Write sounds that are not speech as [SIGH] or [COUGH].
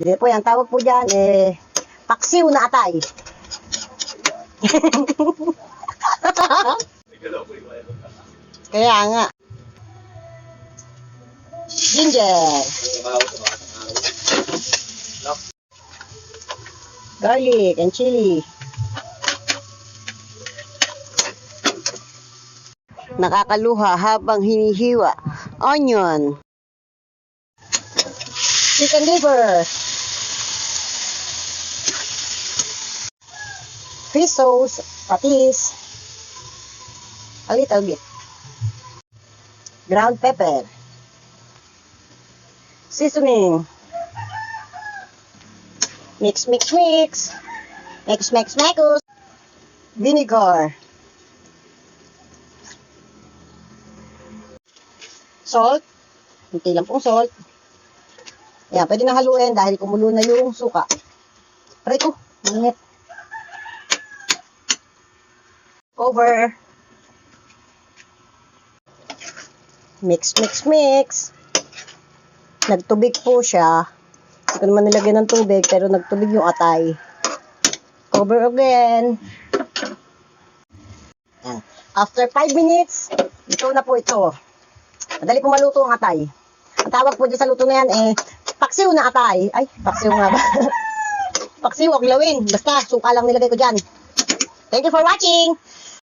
Hindi po, ang tawag po dyan, eh, paksiw na atay. [LAUGHS] Kaya nga. Ginger. Garlic and chili. Nakakaluha habang hinihiwa. Onion. Chicken liver. Fish sauce, patis. A little bit. Ground pepper. Seasoning. Mix, mix, mix. Mix, mix, mix. Vinegar. Salt. Hinti lang pong salt. Yan, pwede na haluin dahil kumulo na yung suka. Try ko. Mainit. Over. Mix, mix, mix. Nagtubig po siya. Hindi ko naman nilagyan ng tubig, pero nagtubig yung atay. Cover again. After 5 minutes, ito na po ito. Madali po maluto ang atay. Ang tawag po dyan sa luto na yan, eh, paksiw na atay. Ay, paksiw nga ba? [LAUGHS] paksiw, huwag lawin. Basta, suka lang nilagay ko dyan. Thank you for watching!